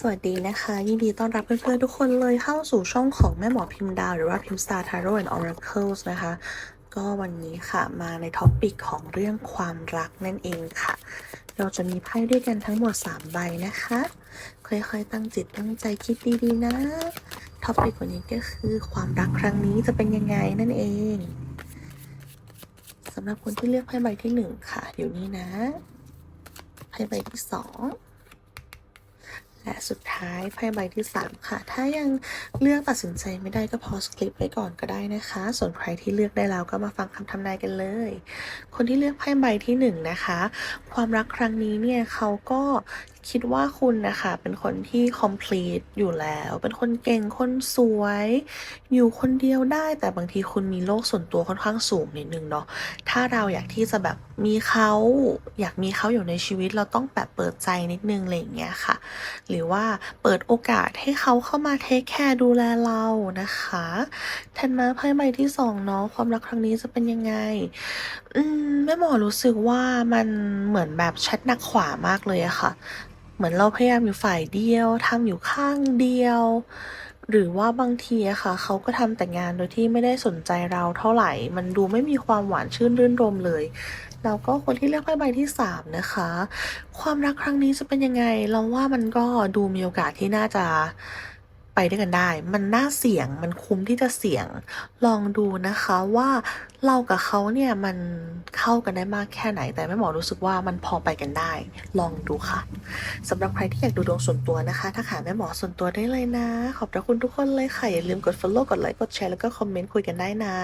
สวัสดีนะคะ ยินดีต้อนรับเพื่อนๆทุกคนเลยเข้าสู่ช่องของแม่หมอพิมพ์ดาว หรือว่าพิมพ์ Star Tarot and Oracles นะคะ ก็วันนี้ค่ะมาในท็อปิกของเรื่องความรักนั่นเองค่ะ เราจะมีไพ่ด้วยกันทั้งหมด 3 ใบนะคะ ค่อยๆตั้งจิตตั้งใจคิดดีๆนะท็อปิกวันนี้ก็คือความรักครั้งนี้จะเป็นยังไงนั่นเองสำหรับคนที่เลือกไพ่ใบที่หนึ่งค่ะ เดี๋ยวนี้นะไพ่ใบที่สอง และสุดท้ายไพ่ใบที่ 3 ค่ะ ถ้ายังเลือกตัดสินใจไม่ได้ก็พอสคลิปไว้ก่อนก็ได้นะคะ ส่วนใครที่เลือกได้แล้วก็มาฟังคำทำนายกันเลย คนที่เลือกไพ่ใบที่ 1 นะคะ ความรักครั้งนี้เนี่ยเขาก็คิดว่าคุณนะคะเป็นคนที่ complete อยู่แล้ว เป็นคนเก่งคนสวย อยู่คนเดียวได้ แต่บางทีคุณมีโลกส่วนตัวค่อนข้างสูงนิดนึงเนาะถ้าเราอยากที่จะแบบมีเขาอยากมีเขาอยู่ในชีวิตเราต้องแบบเปิดใจนิดนึงอะไรอย่างเงี้ยค่ะหรือว่าเปิดโอกาสให้เขาเข้ามาเทคแคร์ดูแลเรานะคะถัดมาไพ่ใบที่สองเนาะความรักครั้งนี้จะเป็นยังไง อืมแม่หมอรู้สึกว่ามันเหมือนแบบแชทหนักขวามากเลยอะค่ะ เหมือนเราพยายามอยู่ฝ่ายเดียวทำอยู่ข้างเดียว หรือว่าบางทีอะค่ะ เขาก็ทำแต่งานโดยที่ไม่ได้สนใจเราเท่าไหร่ มันดูไม่มีความหวานชื่นรื่นรมเลยแล้วก็คนที่เลือกไพ่ใบที่สามนะคะ ความรักครั้งนี้จะเป็นยังไง เราว่ามันก็ดูมีโอกาสที่น่าจะ ไปด้วยกันได้ มันน่าเสี่ยง มันคุ้มที่จะเสี่ยง ลองดูนะคะว่าเรากับเขาเนี่ยมันเข้ากันได้มากแค่ไหน แต่แม่หมอรู้สึกว่ามันพอไปกันได้ ลองดูค่ะสำหรับใครที่อยากดูดวงส่วนตัวนะคะ ถ้าหาแม่หมอส่วนตัวได้เลยนะ ขอบพระคุณทุกคนเลยค่ะ อย่าลืมกด follow กดไลค์ กดแชร์ แล้วก็คอมเมนต์คุยกันได้นะ